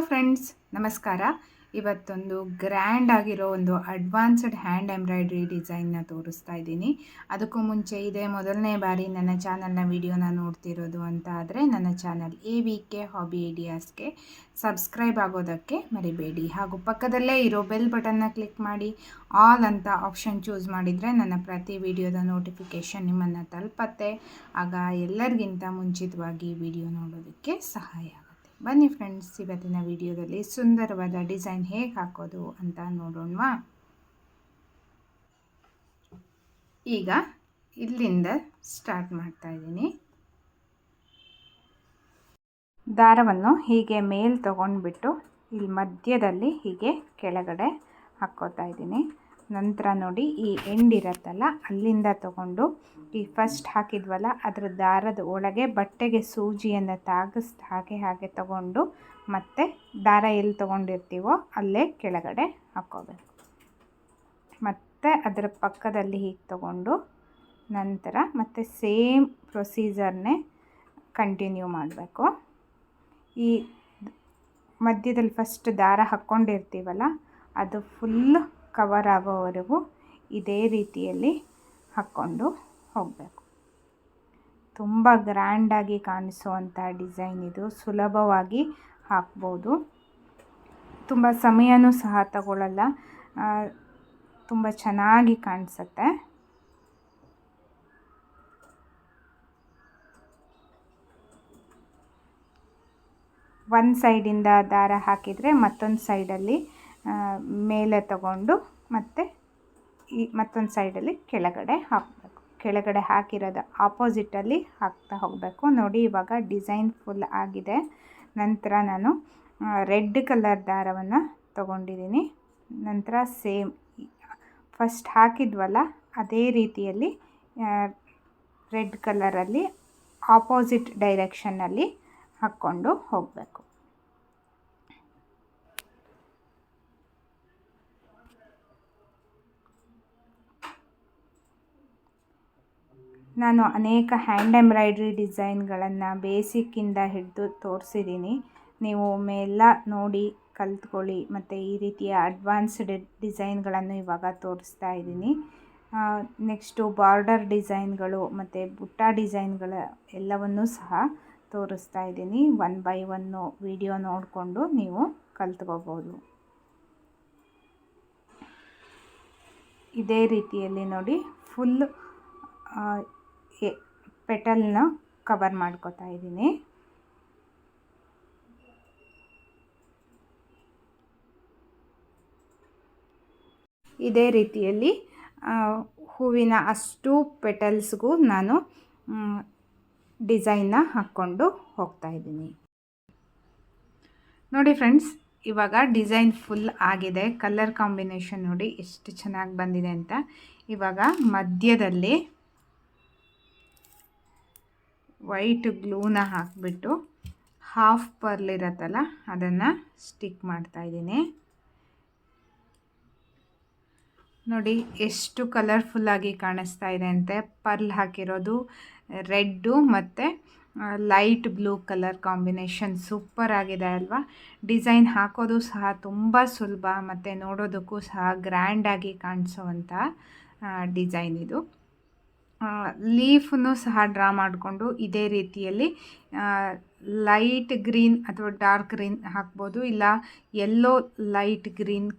Friends ನಮಸ್ಕಾರ. ಇವತ್ತೊಂದು grand ಆಗಿರೋ ಒಂದು ಅಡ್ವಾನ್ಸ್ಡ್ ಹ್ಯಾಂಡ್ ಎಂಬ್ರಾಯ್ಡ್ರಿ ಡಿಸೈನ್ನ ತೋರಿಸ್ತಾ ಇದ್ದೀನಿ. ಅದಕ್ಕೂ ಮುಂಚೆ ಇದೇ ಮೊದಲನೇ ಬಾರಿ ನನ್ನ ಚಾನಲ್ನ ವಿಡಿಯೋನ ನೋಡ್ತಿರೋದು ಅಂತ ಆದರೆ ನನ್ನ channel A V K hobby ಐಡಿಯಾಸ್ಗೆ subscribe ಆಗೋದಕ್ಕೆ ಮರಿಬೇಡಿ. ಹಾಗೂ ಪಕ್ಕದಲ್ಲೇ ಇರೋ ಬೆಲ್ ಬಟನ್ನ ಕ್ಲಿಕ್ ಮಾಡಿ. ಆಲ್ ಅಂತ ಆಪ್ಷನ್ ಚೂಸ್ ಮಾಡಿದರೆ ನನ್ನ ಪ್ರತಿ ವಿಡಿಯೋದ ನೋಟಿಫಿಕೇಷನ್ ನಿಮ್ಮನ್ನು ತಲುಪತ್ತೆ. ಆಗ ಎಲ್ಲರಿಗಿಂತ ಮುಂಚಿತವಾಗಿ ವಿಡಿಯೋ ನೋಡೋದಕ್ಕೆ ಸಹಾಯ ಬನ್ನಿ ಫ್ರೆಂಡ್ಸ್, ಇವತ್ತಿನ ವಿಡಿಯೋದಲ್ಲಿ ಸುಂದರವಾದ ಡಿಸೈನ್ ಹೇಗೆ ಹಾಕೋದು ಅಂತ ನೋಡೋಣವಾ. ಈಗ ಇಲ್ಲಿಂದ ಸ್ಟಾರ್ಟ್ ಮಾಡ್ತಾ ಇದ್ದೀನಿ. ದಾರವನ್ನು ಹೀಗೆ ಮೇಲ್ ತಗೊಂಡ್ಬಿಟ್ಟು ಇಲ್ಲಿ ಮಧ್ಯದಲ್ಲಿ ಹೀಗೆ ಕೆಳಗಡೆ ಹಾಕ್ಕೋತಾ ಇದ್ದೀನಿ. ನಂತರ ನೋಡಿ ಈ ಎಂಡ್ ಇರತ್ತಲ್ಲ, ಅಲ್ಲಿಂದ ತಗೊಂಡು ಈ ಫಸ್ಟ್ ಹಾಕಿದ್ವಲ್ಲ, ಅದರ ದಾರದ ಒಳಗೆ ಬಟ್ಟೆಗೆ ಸೂಜಿಯನ್ನು ತಾಗಿಸ್ದ ಹಾಗೆ ಹಾಗೆ ತಗೊಂಡು ಮತ್ತೆ ದಾರ ಎಲ್ಲಿ ತೊಗೊಂಡಿರ್ತೀವೋ ಅಲ್ಲೇ ಕೆಳಗಡೆ ಹಾಕ್ಕೋಬೇಕು ಮತ್ತು ಅದರ ಪಕ್ಕದಲ್ಲಿ ಹೀಗೆ ತಗೊಂಡು ನಂತರ ಮತ್ತೆ ಸೇಮ್ ಪ್ರೊಸೀಜರ್ನೇ ಕಂಟಿನ್ಯೂ ಮಾಡಬೇಕು. ಈ ಮಧ್ಯದಲ್ಲಿ ಫಸ್ಟ್ ದಾರ ಹಾಕ್ಕೊಂಡಿರ್ತೀವಲ್ಲ, ಅದು ಫುಲ್ ಕವರ್ ಆಗೋವರೆಗೂ ಇದೇ ರೀತಿಯಲ್ಲಿ ಹಾಕ್ಕೊಂಡು ಹೋಗಬೇಕು. ತುಂಬ ಗ್ರ್ಯಾಂಡಾಗಿ ಕಾಣಿಸುವಂಥ ಡಿಸೈನ್ ಇದು. ಸುಲಭವಾಗಿ ಹಾಕ್ಬೋದು. ತುಂಬ ಸಮಯನೂ ಸಹ ತಗೊಳ್ಳಲ್ಲ ತುಂಬ ಚೆನ್ನಾಗಿ ಕಾಣಿಸುತ್ತೆ. ಒಂದು ಸೈಡಿಂದ ದಾರ ಹಾಕಿದರೆ ಮತ್ತೊಂದು ಸೈಡಲ್ಲಿ ಮೇಲೆ ತಗೊಂಡು ಮತ್ತು ಈ ಮತ್ತೊಂದು ಸೈಡಲ್ಲಿ ಕೆಳಗಡೆ ಹಾಕಬೇಕು. ಕೆಳಗಡೆ ಹಾಕಿರೋದು ಆಪೋಸಿಟಲ್ಲಿ ಹಾಕ್ತಾ ಹೋಗಬೇಕು. ನೋಡಿ, ಇವಾಗ ಡಿಸೈನ್ ಫುಲ್ ಆಗಿದೆ. ನಂತರ ನಾನು ರೆಡ್ ಕಲರ್ ದಾರವನ್ನು ತಗೊಂಡಿದ್ದೀನಿ. ನಂತರ ಸೇಮ್ ಫಸ್ಟ್ ಹಾಕಿದ್ವಲ್ಲ, ಅದೇ ರೀತಿಯಲ್ಲಿ ರೆಡ್ ಕಲರಲ್ಲಿ ಆಪೋಸಿಟ್ ಡೈರೆಕ್ಷನ್ನಲ್ಲಿ ಹಾಕ್ಕೊಂಡು ಹೋಗಬೇಕು. ನಾನು ಅನೇಕ ಹ್ಯಾಂಡ್ ಎಂಬ್ರಾಯ್ಡ್ರಿ ಡಿಸೈನ್ಗಳನ್ನು ಬೇಸಿಕ್ಕಿಂದ ಹಿಡಿದು ತೋರಿಸಿದ್ದೀನಿ. ನೀವು ಒಮ್ಮೆ ಎಲ್ಲ ನೋಡಿ ಕಲ್ತ್ಕೊಳ್ಳಿ. ಮತ್ತು ಈ ರೀತಿಯ ಅಡ್ವಾನ್ಸ್ಡ್ ಡಿಸೈನ್ಗಳನ್ನು ಇವಾಗ ತೋರಿಸ್ತಾ ಇದ್ದೀನಿ. ನೆಕ್ಸ್ಟು ಬಾರ್ಡರ್ ಡಿಸೈನ್ಗಳು ಮತ್ತು ಬುಟ್ಟ ಡಿಸೈನ್ಗಳ ಎಲ್ಲವನ್ನೂ ಸಹ ತೋರಿಸ್ತಾ ಇದ್ದೀನಿ. ಒನ್ ಬೈ ಒನ್ನು ವಿಡಿಯೋ ನೋಡಿಕೊಂಡು ನೀವು ಕಲ್ತ್ಕೋಬೋದು. ಇದೇ ರೀತಿಯಲ್ಲಿ ನೋಡಿ, ಫುಲ್ ಪೆಟಲ್ನ ಕವರ್ ಮಾಡ್ಕೋತಾ ಇದ್ದೀನಿ. ಇದೇ ರೀತಿಯಲ್ಲಿ ಹೂವಿನ ಅಷ್ಟು ಪೆಟಲ್ಸ್ಗೂ ನಾನು ಡಿಸೈನ್ನ ಹಾಕ್ಕೊಂಡು ಹೋಗ್ತಾ ಇದ್ದೀನಿ. ನೋಡಿ ಫ್ರೆಂಡ್ಸ್, ಇವಾಗ ಡಿಸೈನ್ ಫುಲ್ ಆಗಿದೆ. ಕಲರ್ ಕಾಂಬಿನೇಷನ್ ನೋಡಿ ಎಷ್ಟು ಚೆನ್ನಾಗಿ ಬಂದಿದೆ ಅಂತ. ಇವಾಗ ಮಧ್ಯದಲ್ಲಿ ವೈಟ್ ಗ್ಲೂನ ಹಾಕಿಬಿಟ್ಟು ಹಾಫ್ ಪರ್ಲ್ ಇರತ್ತಲ್ಲ, ಅದನ್ನು ಸ್ಟಿಕ್ ಮಾಡ್ತಾ ಇದ್ದೀನಿ. ನೋಡಿ, ಎಷ್ಟು ಕಲರ್ಫುಲ್ಲಾಗಿ ಕಾಣಿಸ್ತಾ ಇದೆ ಅಂತೆ. ಪರ್ಲ್ ಹಾಕಿರೋದು ರೆಡ್ಡು ಮತ್ತು light blue colour combination super ಆಗಿದೆ ಅಲ್ವಾ? ಡಿಸೈನ್ ಹಾಕೋದು ಸಹ ತುಂಬ ಸುಲಭ, ಮತ್ತು ನೋಡೋದಕ್ಕೂ ಸಹ ಗ್ರ್ಯಾಂಡಾಗಿ ಕಾಣಿಸೋವಂಥ ಡಿಸೈನ್ ಇದು. ಲೀಫನ್ನು ಸಹ ಡ್ರಾ ಮಾಡಿಕೊಂಡು ಇದೇ ರೀತಿಯಲ್ಲಿ ಲೈಟ್ ಗ್ರೀನ್ ಅಥವಾ ಡಾರ್ಕ್ ಗ್ರೀನ್ ಹಾಕ್ಬೋದು. ಇಲ್ಲ yellow light green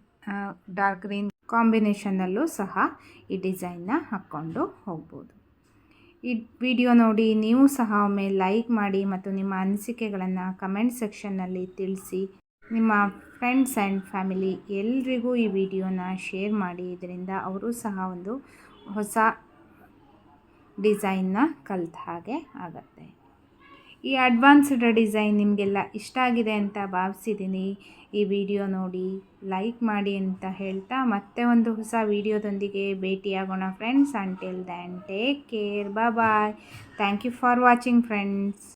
dark green ಕಾಂಬಿನೇಷನ್ನಲ್ಲೂ ಸಹ ಈ ಡಿಸೈನ್ನ ಹಾಕ್ಕೊಂಡು ಹೋಗ್ಬೋದು. ಈ ವಿಡಿಯೋ ನೋಡಿ, ನೀವು ಸಹ ಒಮ್ಮೆ ಲೈಕ್ ಮಾಡಿ ಮತ್ತು ನಿಮ್ಮ ಅನಿಸಿಕೆಗಳನ್ನು ಕಮೆಂಟ್ ಸೆಕ್ಷನ್ನಲ್ಲಿ ತಿಳಿಸಿ, ನಿಮ್ಮ ಫ್ರೆಂಡ್ಸ್ ಆ್ಯಂಡ್ ಫ್ಯಾಮಿಲಿ ಎಲ್ರಿಗೂ ಈ ವಿಡಿಯೋನ ಶೇರ್ ಮಾಡಿ. ಇದರಿಂದ ಅವರು ಸಹ ಒಂದು ಹೊಸ ಡಿಸೈನ್ನ ಕಲ್ತ ಹಾಗೆ ಆಗುತ್ತೆ. ಈ ಅಡ್ವಾನ್ಸ್ಡ್ ಡಿಸೈನ್ ನಿಮಗೆಲ್ಲ ಇಷ್ಟ ಆಗಿದೆ ಅಂತ ಭಾವಿಸಿದ್ದೀನಿ. ಈ ವಿಡಿಯೋ ನೋಡಿ ಲೈಕ್ ಮಾಡಿ ಅಂತ ಹೇಳ್ತಾ ಮತ್ತೆ ಒಂದು ಹೊಸ ವಿಡಿಯೋದೊಂದಿಗೆ ಭೇಟಿಯಾಗೋಣ friends until then take care bye thank you for watching friends